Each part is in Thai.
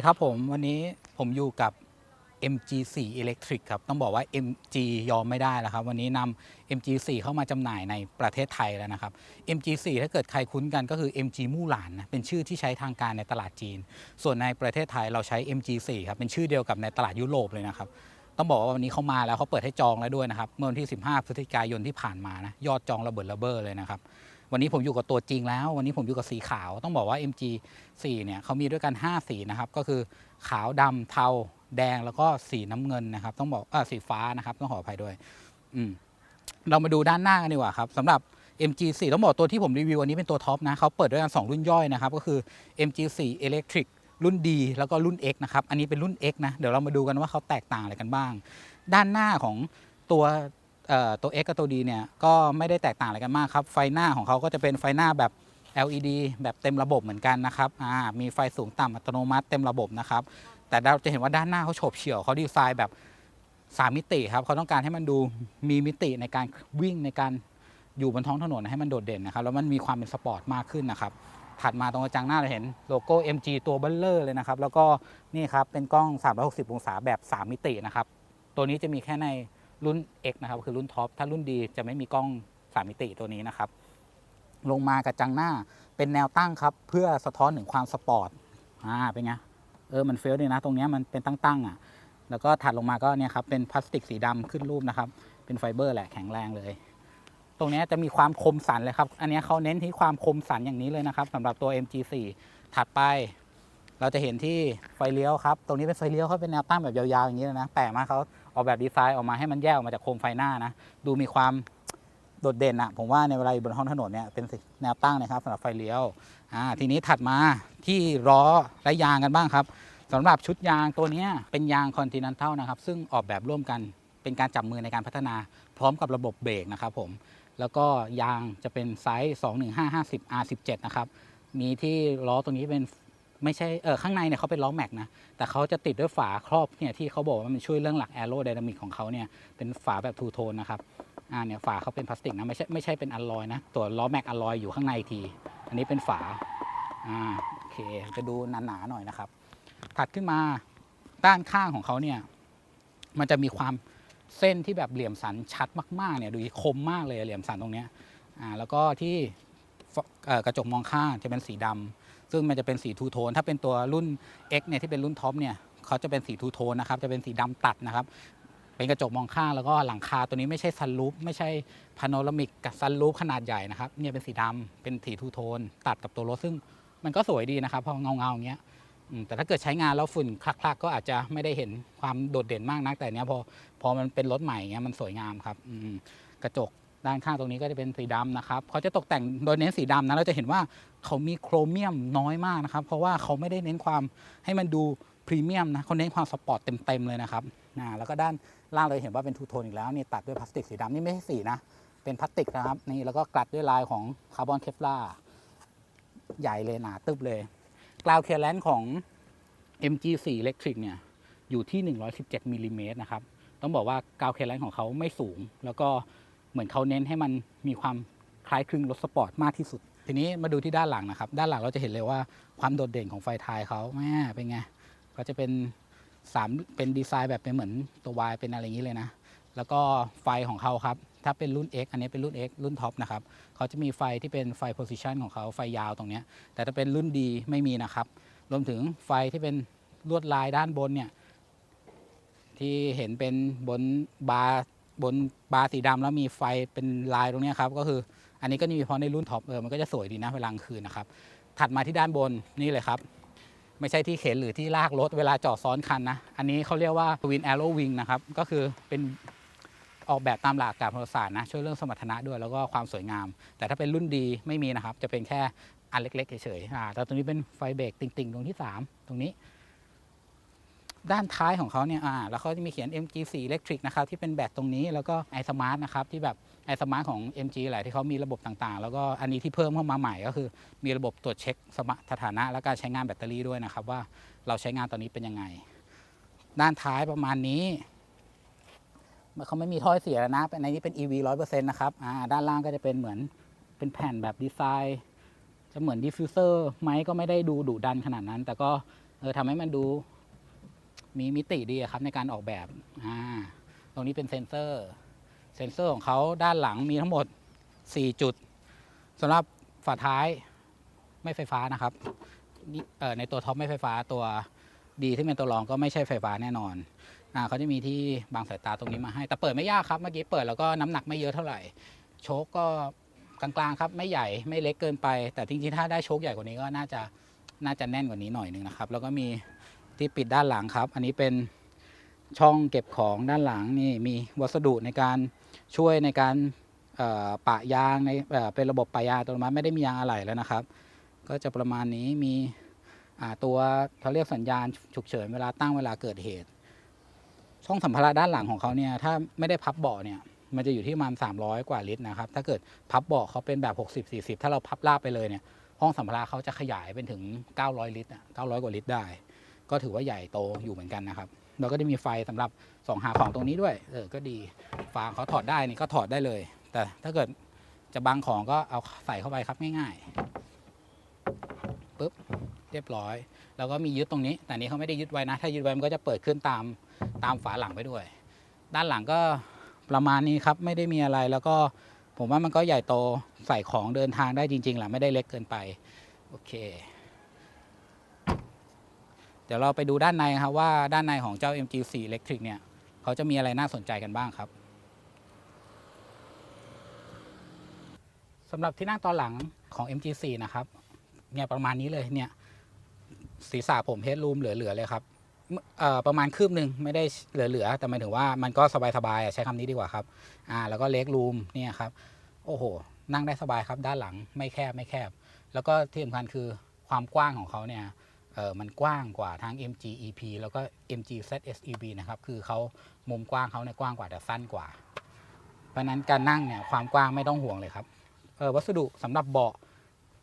ดีครับผมวันนี้ผมอยู่กับ MG4 Electric ครับ ต้องบอกว่า MG ยอมไม่ได้แล้วครับ วันนี้นำ MG4 เข้ามาจำหน่ายในประเทศไทยแล้วนะครับ MG4 ถ้าเกิดใครคุ้นกันก็คือ MG มู่หลานนะเป็นชื่อที่ใช้ทางการในตลาดจีน ส่วนในประเทศไทยเราใช้ MG4 ครับ เป็นชื่อเดียวกับในตลาดยุโรปเลยนะครับ ต้องบอกว่าวันนี้เขามาแล้วเขาเปิดให้จองแล้วด้วยนะครับ เมื่อวันที่ 15 พฤศจิกายนที่ผ่านมานะยอดจองระเบิดระเบ้อเลยนะครับ วันนี้ผมอยู่กับตัวจริงแล้ว วันนี้ผมอยู่กับสีขาว ต้องบอกว่า MG4 เนี่ยเขามีด้วยกัน 5 สีนะครับ ก็คือขาวดำเทา แดงแล้วก็สีน้ำเงินนะครับ ต้องบอกเออสีฟ้านะครับ ต้องขออภัยด้วย อืมเรามาดูด้านหน้ากันดีกว่าครับสำหรับ MG4 ต้องบอกตัวที่ผมรีวิวอันนี้เป็นตัวท็อปนะเขาเปิดด้วยกัน2รุ่นย่อยนะครับ ก็คือ MG4 Electric รุ่น D แล้วก็รุ่น X นะครับ อันนี้เป็นรุ่น X นะ เดี๋ยวเรามาดูกันว่าเขาแตกต่างอะไรกันบ้าง ด้านหน้าของตัว ตัว X กับตัว D เนี่ยก็ไม่ได้แตกต่างอะไรกันมากครับ ไฟหน้าของเขาก็จะเป็นไฟหน้าแบบ LED แบบเต็มระบบเหมือนกันนะครับอ่ามีไฟสูงต่ำอัตโนมัติเต็มระบบนะครับแต่เราจะเห็นว่าด้านหน้าเขาโฉบเฉี่ยวเขาดีไซน์แบบ 3 มิติครับเขาต้องการให้มันดูมีมิติในการวิ่งในการอยู่บนท้องถนนให้มันโดดเด่นนะครับแล้วมันมีความเป็นสปอร์ตมากขึ้นนะครับถัดมาตรงกระจังหน้าเราเห็นโลโก้ MG ตัวเบลเลอร์เลยนะครับแล้วก็นี่ครับเป็นกล้อง 360 องศาแบบ 3 มิตินะครับตัวนี้จะมีแค่ใน รุ่น X นะครับคือรุ่นท็อปถ้ารุ่นดีจะไม่มีกล้อง3มิติตัวนี้นะครับ ลงมากระจังหน้าเป็นแนวตั้งครับ เพื่อสะท้อนถึงความสปอร์ตอ่าเป็นไงเออมันเฟลดีนะ ตรงนี้มันเป็นตั้งๆอะ แล้วก็ถัดลงมาก็เนี่ยครับเป็นพลาสติกสีดำขึ้นรูปนะครับ เป็นไฟเบอร์แหละแข็งแรงเลย ตรงนี้จะมีความคมสันเลยครับ อันนี้เขาเน้นที่ความคมสันอย่างนี้เลยนะครับสำหรับตัว MG4 ถัดไป เราจะเห็นที่ไฟเลี้ยวครับ ตรงนี้เป็นไฟเลี้ยวเขาเป็นแนวตั้งแบบยาวๆอย่างนี้เลยนะแปลกมากเขา ออกแบบดีไซน์ออกมาให้มันแยกออกมาจากโคมไฟหน้านะ ดูมีความโดดเด่นอะผมว่าในเวลาอยู่บนท้องถนนเนี่ยเป็นแนวตั้งนะครับสำหรับไฟเลี้ยวอ่าทีนี้ถัดมาที่ล้อและยางกันบ้างครับสำหรับชุดยางตัวนี้เป็นยาง Continental นะครับซึ่งออกแบบร่วมกันเป็นการจับมือในการพัฒนา พร้อมกับระบบเบรกนะครับผมแล้วก็ยางจะเป็นไซส์ 21550 R17 นะครับมีที่ล้อตรงนี้เป็น ไม่ใช่เออข้างในเนี่ยเขาเป็นล้อแม็กนะ แต่เขาจะติดด้วยฝาครอบเนี่ยที่เขาบอกว่ามันช่วยเรื่องหลักแอโรไดนามิกของเขาเนี่ยเป็นฝาแบบทูโทนนะครับอ่าเนี่ยฝาเขาเป็นพลาสติกนะไม่ใช่ไม่ใช่เป็นอลลอยนะ ตัวล้อแม็กอลลอยอยู่ข้างในที อันนี้เป็นฝาอ่าโอเคจะดูหนาๆหน่อยนะครับ ถัดขึ้นมาด้านข้างของเขาเนี่ยมันจะมีความเส้นที่แบบเหลี่ยมสันชัดมากๆเนี่ยดูคมมากเลยเหลี่ยมสันตรงเนี้ยอ่าแล้วก็ที่กระจกมองข้างจะเป็นสีดำ ซึ่งมันจะเป็นสีทูโทน ถ้าเป็นตัวรุ่น X เนี่ยที่เป็นรุ่นท็อปเนี่ยเขาจะเป็นสีทูโทนนะครับ จะเป็นสีดำตัดนะครับ เป็นกระจกมองข้างแล้วก็หลังคาตัวนี้ไม่ใช่ซันรูฟไม่ใช่พาโนรามิกกับซันรูฟขนาดใหญ่นะครับเนี่ยเป็นสีดำเป็นสีทูโทน ตัดกับตัวรถซึ่งมันก็สวยดีนะครับพอเงาเงาๆอย่างเงี้ยแต่ถ้าเกิดใช้งานแล้วฝุ่นคลักๆ ก็อาจจะไม่ได้เห็นความโดดเด่นมากนักแต่เนี้ยพอพอมันเป็นรถใหม่เงี้ยมันสวยงามครับกระจกด้านข้างตรงนี้ก็จะเป็นสีดำนะครับเขาจะตกแต่งโดยเน้นสีดำนะเราจะเห็นว่า เขามีโครเมียมน้อยมากนะครับ เพราะว่าเขาไม่ได้เน้นความให้มันดูพรีเมียมนะเขาเน้นความสปอร์ตเต็มๆเลยนะครับอ่าแล้วก็ด้านล่างเราเห็นว่าเป็นทูโทนอีกแล้วนี่ตัดด้วยพลาสติกสีดำนี่ไม่ใช่สีนะ เป็นพลาสติกนะครับนี่แล้วก็กลัดด้วยลายของคาร์บอนเคฟลาใหญ่เลยหนาตึบเลยกราวเคลแลนของ MG4 Electric เนี่ยอยู่ที่ 117มิลลิเมตรนะครับ ต้องบอกว่ากราวเคลแลนของเขาไม่สูง แล้วก็เหมือนเขาเน้นให้มันมีความคล้ายคลึงรถสปอร์ตมากที่สุด ทีนี้มาดูที่ด้านหลังนะครับ ด้านหลังเราจะเห็นเลยว่าความโดดเด่นของไฟท้ายเขาแม่เป็นไงก็จะเป็นสามเป็นดีไซน์แบบเป็นเหมือนตัว Y เป็นอะไรอย่างนี้เลยนะ แล้วก็ไฟของเขาครับ ถ้าเป็นรุ่น X อันนี้เป็นรุ่น X รุ่นท็อปนะครับเขาจะมีไฟที่เป็นไฟ position ของเขาไฟยาวตรงนี้แต่ถ้าเป็นรุ่นดีไม่มีนะครับ รวมถึงไฟที่เป็นลวดลายด้านบนเนี่ยที่เห็นเป็นบนบาร์บนบาร์สีดำแล้วมีไฟเป็นลายตรงนี้ครับก็คือ อันนี้ก็มีเฉพาะในรุ่นท็อปเออมันก็จะสวยดีนะเวลากลางคืนนะครับ ถัดมาที่ด้านบนนี่เลยครับ ไม่ใช่ที่เข็นหรือที่ลากรถเวลาจอดซ้อนคันนะ อันนี้เขาเรียกว่า Twin Arrow Wing นะครับ ก็คือเป็นออกแบบตามหลักการพลศาสตร์นะช่วยเรื่องสมรรถนะด้วยแล้วก็ความสวยงาม แต่ถ้าเป็นรุ่นดีไม่มีนะครับ จะเป็นแค่อันเล็กๆเฉยๆแต่ตรงนี้เป็นไฟเบรกติ่งๆ ตรงที่ 3 ตรงนี้ ด้านท้ายของเขาเนี่ยแล้วเขาจะมีเขียน MG4 Electric นะครับที่เป็นแบตตรงนี้แล้วก็ iSmart นะครับที่แบบ iSmart ของ MG แหละที่เขามีระบบต่างๆ แล้วก็อันนี้ที่เพิ่มเข้ามาใหม่ก็คือ มีระบบตรวจเช็คสมรรถนะ และการใช้งานแบตเตอรี่ด้วยนะครับ ว่าเราใช้งานตอนนี้เป็นยังไง ด้านท้ายประมาณนี้เขาไม่มีถ้อยเสียนะในนี้เป็น EV 100%นะครับด้านล่างก็จะเป็นเหมือนเป็นแผ่นแบบดีไซน์จะเหมือนดิฟฟิวเซอร์ไหมก็ไม่ได้ดูดุดันขนาดนั้น แต่ก็เออทำให้มันดูมีมิติดีครับในการออกแบบอ่าตรงนี้เป็นเซนเซอร์ ซ็นเซอร์ของเขาด้านหลังมีทั้งหมด 4 จุดสำหรับฝาท้ายไม่ไฟฟ้านะครับในตัวท็อปไม่ไฟฟ้าตัวดีที่เป็นตัวรองก็ไม่ใช่ไฟฟ้าแน่นอนอ่าเขาจะมีที่บางสายตาตรงนี้มาให้ แต่เปิดไม่ยากครับเมื่อกี้เปิดแล้วก็น้ำหนักไม่เยอะเท่าไหร่ โชคก็กลางๆครับไม่ใหญ่ไม่เล็กเกินไป แต่จริงๆถ้าได้โชคใหญ่กว่านี้ก็น่าจะน่าจะแน่นกว่านี้หน่อยนึงนะครับ แล้วก็มีที่ปิดด้านหลังครับ อันนี้เป็นช่องเก็บของด้านหลังนี่มีวัสดุในการ ช่วยในการปะยางในเป็นระบบปะยางอัตัวมาไม่ได้มียางอะไหล่แล้วนะครับ ก็จะประมาณนี้มีตัวเขาเรียกสัญญาณฉุกเฉินเวลาตั้งเวลาเกิดเหตุ ช่องสัมภาระด้านหลังของเขาเนี่ยถ้าไม่ได้พับเบาะเนี่ยมันจะอยู่ที่ประมาณ300 กว่าลิตรนะครับ ถ้าเกิดพับเบาะเขาเป็นแบบ 60 40 ถ้าเราพับราบไปเลยเนี่ยห้องสัมภาระเขาจะขยายเป็นถึง 900 ลิตร900 กว่าลิตรได้ ก็ถือว่าใหญ่โตอยู่เหมือนกันนะครับ เราก็จะมีไฟสำหรับส่องหาของตรงนี้ด้วย เออ ก็ดี ฝาเขาถอดได้นี่ก็ถอดได้เลย แต่ถ้าเกิดจะบังของก็เอาใส่เข้าไปครับง่ายๆปุ๊บเรียบร้อย แล้วก็มียึดตรงนี้ แต่นี้เขาไม่ได้ยึดไว้นะ ถ้ายึดไว้มันก็จะเปิดขึ้นตามตามฝาหลังไปด้วย ด้านหลังก็ประมาณนี้ครับ ไม่ได้มีอะไร แล้วก็ผมว่ามันก็ใหญ่โตใส่ของเดินทางได้จริงๆแหละไม่ได้เล็กเกินไป โอเค ดี๋ยวเราไปดูด้านในครับว่าด้านในของเจ้า MG4 Electric เนี่ยเขาจะมีอะไรน่าสนใจกันบ้างครับสำหรับที่นั่งตอนหลังของ MG4 นะครับเนี่ยประมาณนี้เลยเนี่ยศีรษะผมเฮดรูมเหลือๆเลยครับประมาณคืบหนึ่งไม่ได้เหลือๆแต่หมายถึงว่ามันก็สบายๆใช้คำนี้ดีกว่าครับอ่าแล้วก็เล็กรูมเนี่ยครับโอ้โห นั่งได้สบายครับด้านหลังไม่แคบไม่แคบ แล้วก็ที่สำคัญคือความกว้างของเขาเนี่ย มันกว้างกว่าทั้ง MG EP แล้วก็ MG ZSEB นะครับ คือเขามุมกว้างเขาเนี่ยกว้างกว่าแต่สั้นกว่า เพราะนั้นการนั่งเนี่ยความกว้างไม่ต้องห่วงเลยครับออวัสดุสำหรับเบาะ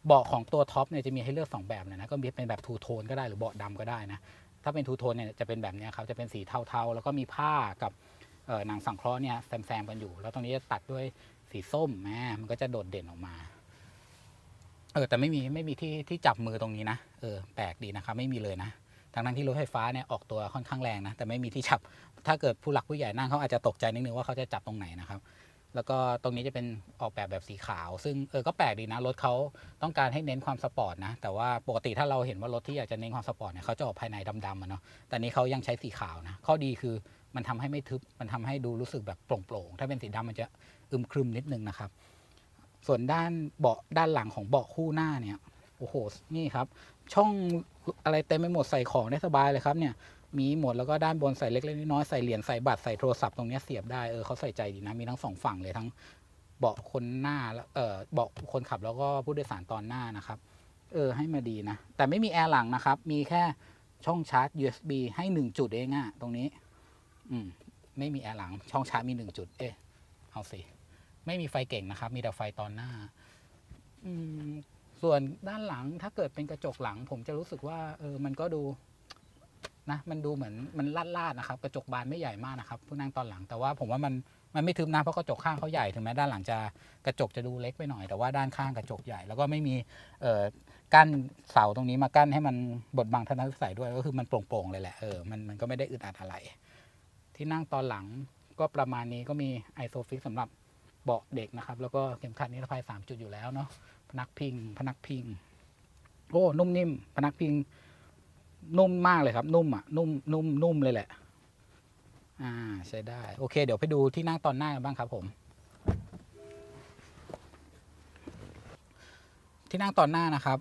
เบาะของตัวท็อปเนี่ยจะมีให้เลือก 2 แบบเลยนะก็มีเป็นแบบทูโทนก็ได้หรือเบาะดำก็ได้นะถ้าเป็นทูโทนเนี่ยจะเป็นแบบเนี้ยครับจะเป็นสีเทาๆ แล้วก็มีผ้ากับออหนังสังเคราะห์เนี่ยแซมๆกันอยู่ แล้วตรงนี้จะตัดด้วยสีส้มแมมันก็จะโดดเด่นออกมา เออแต่ไม่มีไม่มีที่ที่จับมือตรงนี้นะเออแปลกดีนะครับไม่มีเลยนะทั้งนั้นที่รถไฟฟ้าเนี่ยออกตัวค่อนข้างแรงนะแต่ไม่มีที่จับ ถ้าเกิดผู้หลักผู้ใหญ่นั่งเขาอาจจะตกใจนิดนึงว่าเขาจะจับตรงไหนนะครับ แล้วก็ตรงนี้จะเป็นออกแบบแบบสีขาว ซึ่งเออก็แปลกดีนะรถเขาต้องการให้เน้นความสปอร์ตนะแต่ว่าปกติถ้าเราเห็นว่ารถที่อยากจะเน้นความสปอร์ตเนี่ยเขาจะออกภายในดำๆอะเนาะแต่นี้เขายังใช้สีขาวนะข้อดีคือมันทำให้ไม่ทึบมันทำให้ดูรู้สึกแบบโปร่งๆถ้าเป็นสีดำมันจะอึมครึมนิดนึงนะครับ ส่วนด้านเบาะด้านหลังของเบาะคู่หน้าเนี่ยโอ้โหนี่ครับ ช่องอะไรเต็มไปหมดใส่ของได้สบายเลยครับเนี่ยมีหมดแล้วก็ด้านบนใส่เล็กๆน้อยๆใส่เหรียญใส่บัตรใส่โทรศัพท์ตรงนี้เสียบได้เออเขาใส่ใจดีนะมีทั้งสองฝั่งเลยทั้งเบาะคนหน้าแล้วเออเบาะคนขับแล้วก็ผู้โดยสารตอนหน้านะครับเออให้มาดีนะ แต่ไม่มีแอร์หลังนะครับ มีแค่ช่องชาร์จ USB ให้หนึ่งจุดเองอะตรงนี้ อืม ไม่มีแอร์หลัง ช่องชาร์จมีหนึ่งจุด เอ๊ะ เอาสิ ไม่มีไฟเก่งนะครับ มีแต่ไฟตอนหน้า ส่วนด้านหลังถ้าเกิดเป็นกระจกหลัง ผมจะรู้สึกว่าเออมันก็ดูนะมันดูเหมือนมันลาดๆนะครับ กระจกบานไม่ใหญ่มากนะครับผู้นั่งตอนหลังแต่ว่าผมว่ามันมันไม่ทึบนะเพราะกระจกข้างเขาใหญ่ถึงแม้ด้านหลังจะกระจกจะดูเล็กไปหน่อยแต่ว่าด้านข้างกระจกใหญ่ แล้วก็ไม่มีเอ่อกั้นเสาตรงนี้มากั้นให้มันบดบังทัศนวิสัยด้วยก็คือมันโปร่งๆเลยแหละเออมันมันก็ไม่ได้อึดอัดอะไร ที่นั่งตอนหลังก็ประมาณนี้ก็มีไอโซฟิกสำหรับ เบาะเด็กนะครับ แล้วก็เข็มขัดนิรภัยสามจุดอยู่แล้วเนาะพนักพิง พนักพิง โอ้นุ่มนิ่ม พนักพิง นุ่มมากเลยครับ นุ่มอะนุ่มนุ่มนุ่มเลยแหละ อ่าใช้ได้ โอเค เดี๋ยวไปดูที่นั่งตอนหน้ากันบ้างครับผม ที่นั่งตอนหน้านะครับ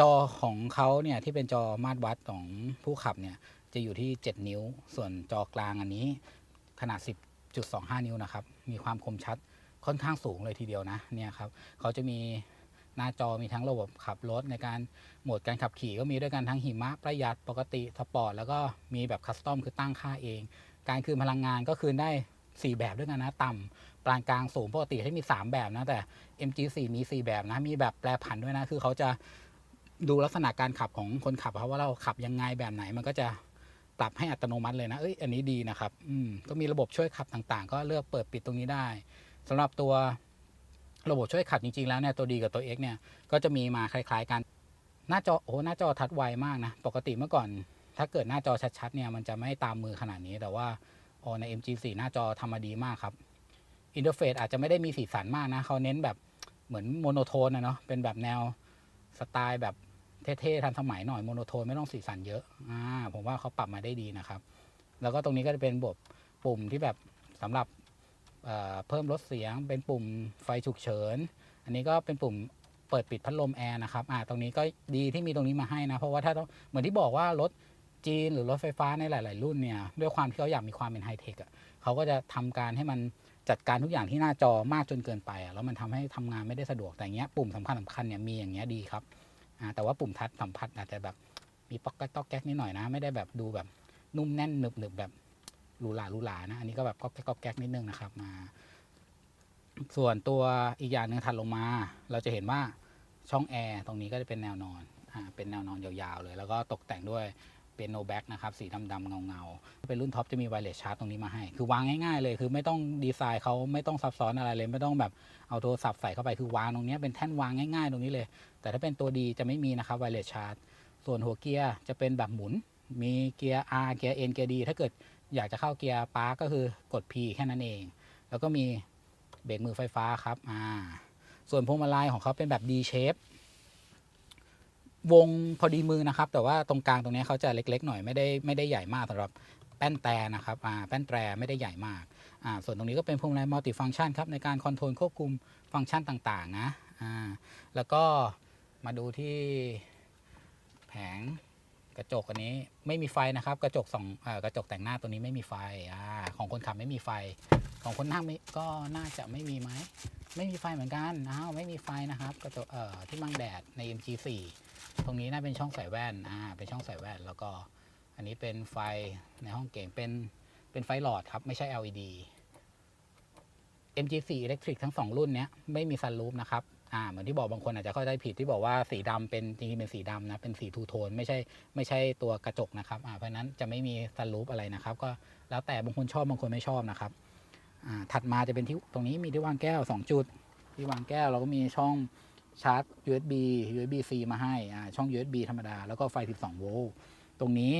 จอของเขาเนี่ยที่เป็นจอมาตรวัดของผู้ขับเนี่ย จะอยู่ที่ 7 นิ้ว ส่วนจอกลางอันนี้ขนาด 10.25 นิ้วนะครับ มีความคมชัดค่อนข้างสูงเลยทีเดียวนะเนี่ยครับเขาจะมีหน้าจอมีทั้งระบบขับรถในการโหมดการขับขี่ก็มีด้วยกันทั้งหิมะประหยัดปกติสปอร์ตแล้วก็มีแบบคัสตอมคือตั้งค่าเอง การคืนพลังงานก็คืนได้ 4 แบบด้วยกันนะต่ำปานกลางสูงปกติให้มี 3 แบบนะแต่ MG4 มี 4 แบบนะมีแบบแปรผันด้วยนะคือเขาจะดูลักษณะการขับของคนขับครับว่าเราขับยังไงแบบไหนมันก็จะ ปรับให้อัตโนมัติเลยนะเอ้ยอันนี้ดีนะครับอืมก็มีระบบช่วยขับต่างๆ ก็เลือกเปิดปิดตรงนี้ได้สำหรับตัวระบบช่วยขับจริงๆแล้วเนี่ยตัวดีกับตัว X เนี่ยก็จะมีมาคล้าย ๆ กัน หน้าจอโอ้หน้าจอทัดไวมากนะปกติเมื่อก่อน ถ้าเกิดหน้าจอชัดๆเนี่ยมันจะไม่ตามมือขนาดนี้แต่ว่าโอใน MG4 หน้าจอทำมาดีมากครับอินเทอร์เฟซอาจจะไม่ได้มีสีสันมากนะเขาเน้นแบบเหมือนโมโนโทนนะเนาะเป็นแบบแนวสไตล์แบบ เท่ๆทันสมัยหน่อยโมโนโทนไม่ต้องสีสันเยอะอ่าผมว่าเขาปรับมาได้ดีนะครับ แล้วก็ตรงนี้ก็จะเป็นบบปุ่มที่แบบสำหรับเเพิ่มลดเสียง เป็นปุ่มไฟฉุกเฉิน อันนี้ก็เป็นปุ่มเปิดปิดพัดลมแอร์นะครับอ่าตรงนี้ก็ดีที่มีตรงนี้มาให้นะ เพราะว่าถ้าต้องเหมือนที่บอกว่ารถจีนหรือรถไฟฟ้าในหลาย ๆ รุ่นเนี่ยด้วยความที่เขาอยากมีความเป็นไฮเทคอะเขาก็จะทำการให้มันจัดการทุกอย่างที่หน้าจอมากจนเกินไปอะแล้วมันทำให้ทำงานไม่ได้สะดวกแต่เงี้ยปุ่มสำคัญสคัญเนี่ยมีอย่างเงี้ยดีครับ แต่ว่าปุ่มทัชสัมผัสอาจจะแบบมีป๊อกแก๊กต๊อกแก๊กนิดหน่อยนะ ไม่ได้แบบดูแบบนุ่มแน่นหนึบหนึบแบบหรูหราหรูหรานะ อันนี้ก็แบบก๊อกแก๊กก๊อกแก๊กนิดนึงนะครับมา ส่วนตัวอีกอย่างหนึ่งถัดลงมา เราจะเห็นว่าช่องแอร์ตรงนี้ก็จะเป็นแนวนอนอ่าเป็นแนวนอนยาวๆเลย แล้วก็ตกแต่งด้วย เป็นโนแบ็กนะครับสีดำๆเงาๆ เป็นรุ่นท็อปจะมีไวเลสชาร์จตรงนี้มาให้ คือวางง่ายๆเลย คือไม่ต้องดีไซน์เขาไม่ต้องซับซ้อนอะไรเลย ไม่ต้องแบบเอาโทรศัพท์ใส่เข้าไปคือวางตรงนี้เป็นแท่นวางง่ายๆ ตรงนี้เลย แต่ถ้าเป็นตัวดีจะไม่มีนะครับไวเลสชาร์จส่วนหัวเกียร์จะเป็นแบบหมุน มีเกียร์ R เกียร์ N เกียร์ D ถ้าเกิดอยากจะเข้าเกียร์ปาร์กก็คือกด P แค่นั้นเอง แล้วก็มีเบรกมือไฟฟ้าครับอ่าส่วนพวงมาลัยของเขาเป็นแบบ D shape วงพอดีมือนะครับ แต่ว่าตรงกลางตรงนี้เขาจะเล็ก ๆ หน่อยไม่ได้ไม่ได้ใหญ่มากสำหรับแป้นแต่นะครับอ่าแป้นแตรไม่ได้ใหญ่มากอ่าส่วนตรงนี้ก็เป็นพวงมาลัยมัลติฟัง c t ชันครับในการคอนโทรลควบคุมฟังก์ชันต่างๆนะอ่าแล้วก็มาดูที่แผงกระจกอันนี้ไม่มีไฟนะครับ กระจกสองอ่อกระจกแต่งหน้าตัวนี้ไม่มีไฟอ่าของคนขับไม่มีไฟ ของคนนั่งก็น่าจะไม่มีไหมไม่มีไฟเหมือนกันอ้าวไม่มีไฟนะครับกระจกเอ่อที่บังแดดใน MG4 ตรงนี้น่าเป็นช่องใส่แว่นอ่าเป็นช่องใส่แว่น แล้วก็อันนี้เป็นไฟในห้องเก่งเป็นเป็นไฟหลอดครับ ไม่ใช่ LED MG4 Electric ทั้งสองรุ่นเนี้ยไม่มีซันรูฟนะครับอ่าเหมือนที่บอกบางคนอาจจะเข้าใจผิดที่บอกว่าสีดำเป็นจริงๆเป็นสีดำนะเป็นสีทูโทนไม่ใช่ไม่ใช่ตัวกระจกนะครับอ่าเพราะฉะนั้นจะไม่มีซันรูฟอะไรนะครับ ก็แล้วแต่บางคนชอบบางคนไม่ชอบนะครับอ่าถัดมาจะเป็นที่ตรงนี้มีที่วางแก้ว 2 จุด ที่วางแก้วเราก็มีช่อง ชาร์จ USB USB C มาให้ช่อง USB ธรรมดา แล้วก็ไฟ 12 โวลต์ตรงนี้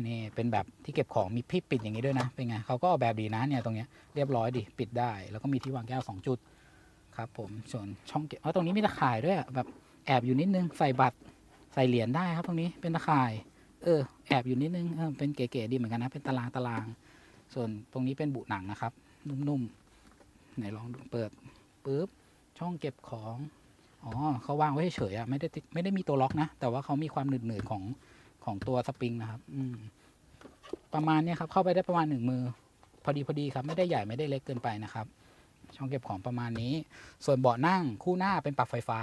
นี่เป็นแบบที่เก็บของมีพี่ปิดอย่างนี้ด้วยนะ เป็นไงเขาก็ออกแบบดีนะเนี่ยตรงเนี้ยเรียบร้อยดิปิดได้ แล้วก็มีที่วางแก้ว 2 จุดครับผมส่วนช่องเก็บอ๋อตรงนี้มีตะข่ายด้วยแบบแอบอยู่นิดนึงใส่บัตรใส่เหรียญได้ครับ ตรงนี้เป็นตะข่าย เออ แอบอยู่นิดนึงเออเป็นเก๋ๆดีเหมือนกันนะ เป็นตารางตาราง ส่วนตรงนี้เป็นบุหนังนะครับ นุ่มๆไหนลองเปิดปุ๊บช่องเก็บของ อ๋อเขาวางไว้เฉยอะไม่ได้ติดไม่ได้มีตัวล็อกนะ แต่ว่าเขามีความหนืดๆของของตัวสปริงนะครับ อืม ประมาณเนี้ยครับ เข้าไปได้ประมาณหนึ่งมือ พอดีพอดีครับ ไม่ได้ใหญ่ไม่ได้เล็กเกินไปนะครับ ช่องเก็บของประมาณนี้ ส่วนเบาะนั่งคู่หน้าเป็นปรับไฟฟ้า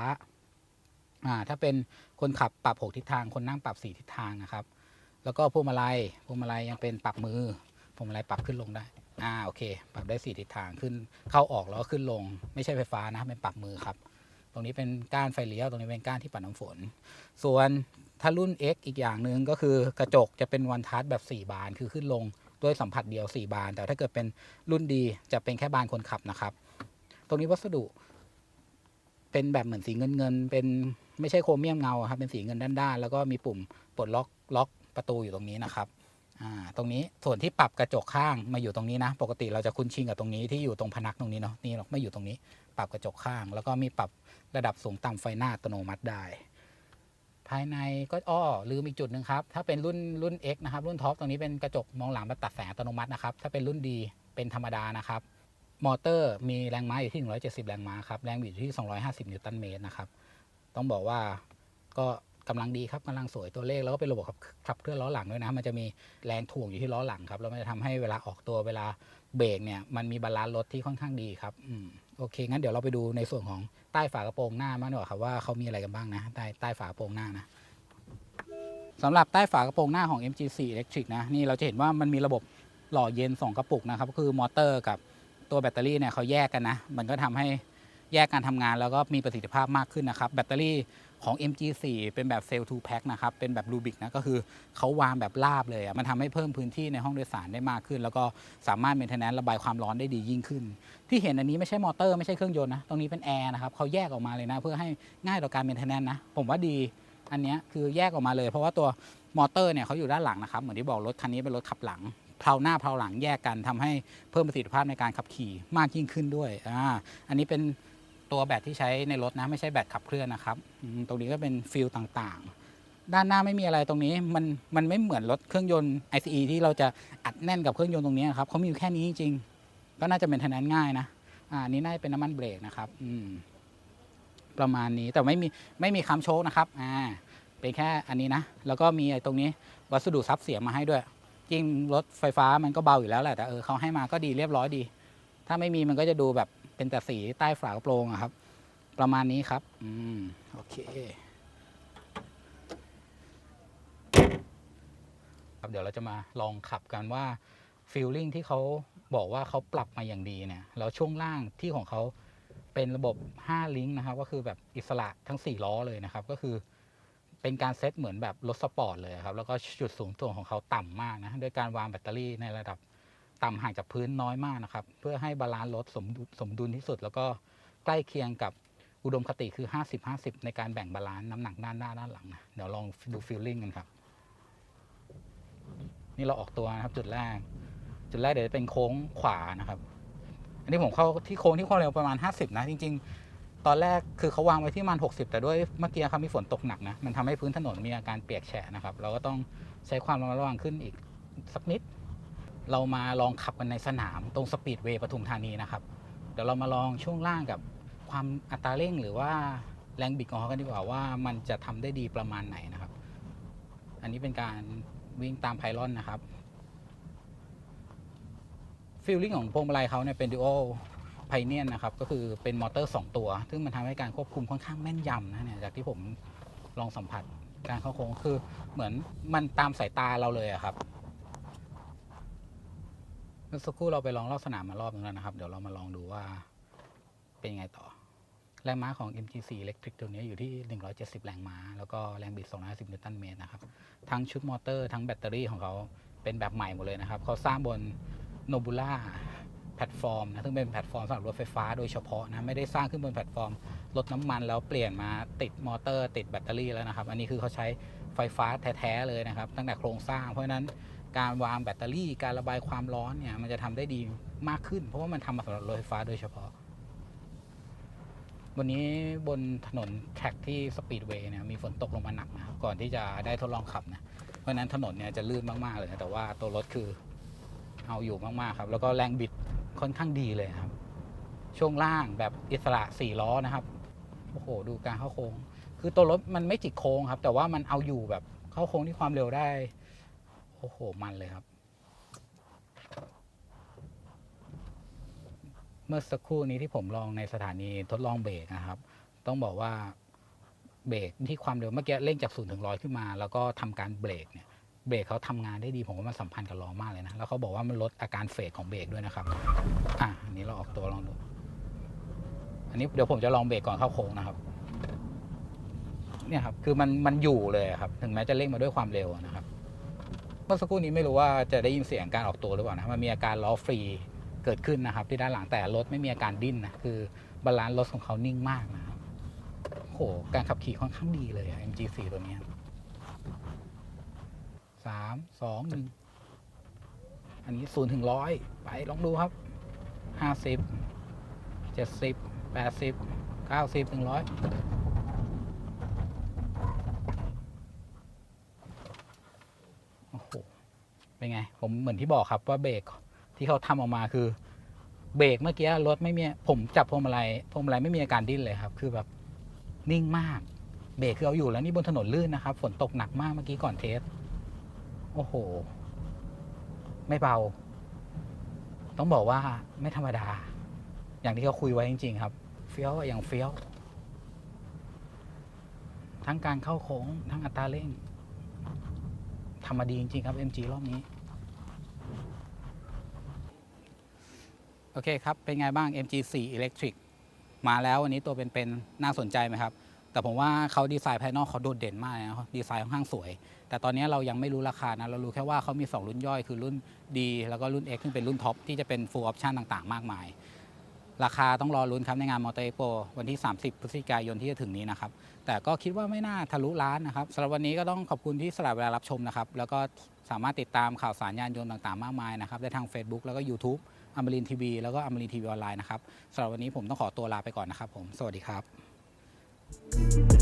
อ่า ถ้าเป็นคนขับปรับหกทิศทาง คนนั่งปรับสี่ทิศทางนะครับ แล้วก็พวงมาลัยพวงมาลัยยังเป็นปรับมือพวงมาลัยปรับขึ้นลงได้ อ่า โอเค ปรับได้สี่ทิศทางขึ้น เข้าออกแล้วก็ขึ้นลง ไม่ใช่ไฟฟ้านะ เป็นปรับมือครับ ตรงนี้เป็นก้านไฟเลี้ยว ตรงนี้เป็นก้านที่ปัดน้ำฝน ส่วนถ้ารุ่น X อีกอย่างหนึ่งก็คือกระจกจะเป็นวันทัชแบบ 4 บาน คือขึ้นลงด้วยสัมผัสเดียว 4 บาน แต่ถ้าเกิดเป็นรุ่นดีจะเป็นแค่บานคนขับนะครับ ตรงนี้วัสดุเป็นแบบเหมือนสีเงินเงิน เป็นไม่ใช่โครเมียมเงาครับ เป็นสีเงินด้านๆ แล้วก็มีปุ่มปลดล็อกล็อกประตูอยู่ตรงนี้นะครับอ่าตรงนี้ส่วนที่ปรับกระจกข้างมาอยู่ตรงนี้นะ ปกติเราจะคุ้นชินกับตรงนี้ที่อยู่ตรงพนักตรงนี้เนาะนี่หรอกไม่อยู่ตรงนี้ ปรับกระจกข้าง แล้วก็มีปรับ ระดับสูงต่ำไฟหน้าอัตโนมัติได้ ภายในก็อ้อลืมอีกจุดหนึ่งครับ ถ้าเป็นรุ่นรุ่น X นะครับ รุ่นท็อปตรงนี้เป็นกระจกมองหลังแบบตัดแสงอัตโนมัตินะครับ ถ้าเป็นรุ่นดีเป็นธรรมดานะครับ มอเตอร์มีแรงม้าอยู่ที่ 170 แรงม้าครับ แรงบิดอยู่ที่ 250 นิวตันเมตรนะครับ ต้องบอกว่าก็กำลังดีครับกำลังสวยตัวเลขแล้วก็เป็นระบบขับขับเคลื่อนล้อหลังด้วยนะ มันจะมีแรงถ่วงอยู่ที่ล้อหลังครับแล้วมันจะทำให้เวลาออกตัวเวลาเบรกเนี่ยมันมีบาลานซ์รถที่ค่อนข้างดีครับอืมโอเค งั้นเดี๋ยวเราไปดูในส่วนของ ใต้ฝากระโปรงหน้าบ้างดีกว่าครับว่าเขามีอะไรกันบ้างนะใต้ใต้ฝากระโปรงหน้านะสำหรับใต้ฝากระโปรงหน้าของ MG4 Electric นะนี่เราจะเห็นว่ามันมีระบบหล่อเย็นสองกระปุกนะครับก็คือมอเตอร์กับตัวแบตเตอรี่เนี่ยเขาแยกกันนะ มันก็ทำให้แยกการทำงานแล้วก็มีประสิทธิภาพมากขึ้นนะครับ แบตเตอรี่ ของ MG4 เป็นแบบเซลล์2 pack นะครับ เป็นแบบรูบิกนะ ก็คือเขาวางแบบราบเลยอะมันทำให้เพิ่มพื้นที่ในห้องโดยสารได้มากขึ้น แล้วก็สามารถเมนเทนแนนระบายความร้อนได้ดียิ่งขึ้น ที่เห็นอันนี้ไม่ใช่มอเตอร์ไม่ใช่เครื่องยนต์นะ ตรงนี้เป็นแอร์นะครับเขาแยกออกมาเลยนะ เพื่อให้ง่ายต่อการเมนเทนแนนนะ ผมว่าดี อันนี้คือแยกออกมาเลย เพราะว่าตัวมอเตอร์เนี่ยเขาอยู่ด้านหลังนะครับ เหมือนที่บอกรถคันนี้เป็นรถขับหลังเพลาหน้าเพลาหลังแยกกันทำให้เพิ่มประสิทธิภาพในการขับขี่มากยิ่งขึ้นด้วยอ่าอันนี้เป็น ตัวแบตที่ใช้ในรถนะไม่ใช่แบตขับเคลื่อนนะครับตรงนี้ก็เป็นฟิลต่างๆ ด้านหน้าไม่มีอะไรตรงนี้มันมันไม่เหมือนรถเครื่องยนต์ ICE ที่เราจะอัดแน่นกับเครื่องยนต์ตรงนี้ครับเขามีอยู่แค่นี้จริงๆก็น่าจะเป็นทนานง่ายนะอ่านี้น่าจะเป็นน้ำมันเบรกนะครับอืมประมาณนี้แต่ไม่มีไม่มีคำโชคนะครับอ่าเป็นแค่อันนี้นะ แล้วก็มีไอ้ตรงนี้วัสดุซับเสียงมาให้ด้วยจริงรถไฟฟ้ามันก็เบาอยู่แล้วแหละแต่เออเขาให้มาก็ดีเรียบร้อยดี ถ้าไม่มีมันก็จะดูแบบ เป็นแต่สีใต้ฝากระโปรงอะครับ ประมาณนี้ครับ อืม โอเคครับเดี๋ยวเราจะมาลองขับกันว่าฟีลลิ่งที่เขาบอกว่าเขาปรับมาอย่างดีเนี่ยแล้วช่วงล่างที่ของเขาเป็นระบบ 5 ลิงก์นะครับ ก็คือแบบอิสระทั้ง 4 ล้อเลยนะครับ ก็คือเป็นการเซตเหมือนแบบรถสปอร์ตเลยครับ แล้วก็จุดสูงตัวของเขาต่ำมากนะ ด้วยการวางแบตเตอรี่ในระดับ ต่ำห่างจากพื้นน้อยมากนะครับ เพื่อให้บาลานซ์รถสมสมดุลที่สุด แล้วก็ใกล้เคียงกับอุดมคติคือ 50-50 ในการแบ่งบาลานซ์น้ำหนักด้านหน้าด้านหลังนะเดี๋ยวลองดูฟีลลิ่งกันครับ นี่เราออกตัวนะครับจุดแรก จุดแรกเดี๋ยวจะเป็นโค้งขวานะครับ อันนี้ผมเข้าที่โค้งที่ความเร็วประมาณ 50 นะ จริง ๆ ตอนแรกคือเขาวางไว้ที่ประมาณ60 แต่ด้วยเมื่อกี้ครับมีฝนตกหนักนะ มันทำให้พื้นถนนมีอาการเปียกแฉะนะครับ เราก็ต้องใช้ความระมัดระวังขึ้นอีกสักนิด เรามาลองขับกันในสนามตรงสปีดเวย์ปทุมธานีนะครับ เดี๋ยวเรามาลองช่วงล่างกับความอัตราเร่งหรือว่าแรงบิดของเขากันดีกว่าว่ามันจะทำได้ดีประมาณไหนนะครับ อันนี้เป็นการวิ่งตามไพลอนนะครับฟีลลิ่งของพวงมาลัยเขาเนี่ยเป็น dual ไพเนียนนะครับ ก็คือเป็นมอเตอร์ 2 ตัว ซึ่งมันทำให้การควบคุมค่อนข้างแม่นยำนะเนี่ยจากที่ผมลองสัมผัสการเข้าโค้งคือเหมือนมันตามสายตาเราเลยอะครับ เมื่อสักครู่เราไปลองรอบสนามมารอบนึงแล้วนะครับ เดี๋ยวเรามาลองดูว่าเป็นยังไงต่อ แรงม้าของ MG4 Electric ตัวนี้อยู่ที่ 170 แรงม้า แล้วก็แรงบิด 250 นิวตันเมตรนะครับ ทั้งชุดมอเตอร์ทั้งแบตเตอรี่ของเขาเป็นแบบใหม่หมดเลยนะครับ เขาสร้างบนโนบูล่าแพลตฟอร์มนะ ซึ่งเป็นแพลตฟอร์มสำหรับรถไฟฟ้าโดยเฉพาะนะ ไม่ได้สร้างขึ้นบนแพลตฟอร์มรถน้ำมันแล้วเปลี่ยนมาติดมอเตอร์ ติดแบตเตอรี่แล้วนะครับ อันนี้คือเขาใช้ไฟฟ้าแท้ ๆ เลยนะครับ ตั้งแต่โครงสร้าง เพราะฉะนั้น การวางแบตเตอรี่ การระบายความร้อนเนี่ยมันจะทำได้ดีมากขึ้น เพราะว่ามันทำมาสำหรับรถไฟฟ้าโดยเฉพาะ วันนี้บนถนนแท็กที่สปีดเวย์เนี่ยมีฝนตกลงมาหนักนะครับก่อนที่จะได้ทดลองขับนะเพราะฉะนั้นถนนเนี่ยจะลื่นมากๆเลยนะแต่ว่าตัวรถคือเอาอยู่มากๆครับ แล้วก็แรงบิดค่อนข้างดีเลยครับ ช่วงล่างแบบอิสระสี่ล้อนะครับโอ้โห ดูการเข้าโค้ง คือตัวรถมันไม่จิกโค้งครับ แต่ว่ามันเอาอยู่แบบเข้าโค้งที่ความเร็วได้ โอ้โห มันเลยครับ เมื่อสักครู่นี้ที่ผมลองในสถานีทดลองเบรกนะครับ ต้องบอกว่าเบรกที่ความเร็วเมื่อกี้เร่งจากศูนย์ถึงร้อยขึ้นมา แล้วก็ทำการเบรกเนี่ยเบรกเขาทำงานได้ดีผมว่ามันสัมพันธ์กับล้อมากเลยนะ แล้วเขาบอกว่ามันลดอาการเฟดของเบรกด้วยนะครับ อะอันนี้เราออกตัวลองดู อันนี้เดี๋ยวผมจะลองเบรกก่อนเข้าโค้งนะครับ เนี่ยครับ คือมันมันอยู่เลยครับ ถึงแม้จะเร่งมาด้วยความเร็วนะครับ มื่อสักครู่นี้ไม่รู้ว่าจะได้ยินเสียงการออกตัวหรือเปล่านะมันมีอาการล้อฟรีเกิดขึ้นนะครับ ที่ด้านหลังแต่รถไม่มีอาการดิ้นนะคือบาลานซ์รถของเขานิ่งมากนะครับโอ้โหการขับขี่ค่อนข้างดีเลยอะ MG4 ตัวนี้สามสองหนึ่งอันนี้ศูนย์ถึงร้อยไปลองดูครับห้าสิบเจ็ดสิบแปดสิบเก้าสิบถึงร้อยโอ้โห เป็นไง ผมเหมือนที่บอกครับว่าเบรกที่เขาทำออกมาคือเบรกเมื่อกี้รถไม่มีผมจับพวงมาลัยพวงมาลัยไม่มีอาการดิ้นเลยครับ คือแบบนิ่งมาก เบรกคือเอาอยู่แล้วนี่บนถนนลื่นนะครับ ฝนตกหนักมากเมื่อกี้ก่อนเทส โอ้โห ไม่เบา ต้องบอกว่าไม่ธรรมดา อย่างที่เขาคุยไว้จริง ๆ ครับ เฟี้ยวอะอย่างเฟี้ยว ทั้งการเข้าโค้งทั้งอัตราเร่งทำมาดีจริง ๆ ครับ MG รอบนี้ โอเคครับ เป็นไงบ้าง MG4 Electric มาแล้ววันนี้ตัวเป็นๆน่าสนใจไหมครับ แต่ผมว่าเขาดีไซน์ภายนอกเขาโดดเด่นมากนะดีไซน์ค่อนข้างสวย แต่ตอนนี้เรายังไม่รู้ราคานะ เรารู้แค่ว่าเขามี 2 รุ่นย่อยคือรุ่น D แล้วก็รุ่น X ซึ่งเป็นรุ่นท็อปที่จะเป็น full option ต่างๆ มากมาย ราคาต้องรอลุ้นครับในงานมอเตอร์โปวันที่ 30 พฤศจิกายนที่จะถึงนี้นะครับ แต่ก็คิดว่าไม่น่าทะลุล้านนะครับสำหรับวันนี้ก็ต้องขอบคุณที่สละเวลารับชมนะครับ แล้วก็ สามารถติดตามข่าวสารยานยนต์ต่างๆ มากมายนะครับได้ทาง Facebook แล้วก็ YouTube อมรินทีวีแล้วก็อมรินทีวีออนไลน์นะครับสำหรับวันนี้ผมต้องขอตัวลาไปก่อนนะครับผม สวัสดีครับ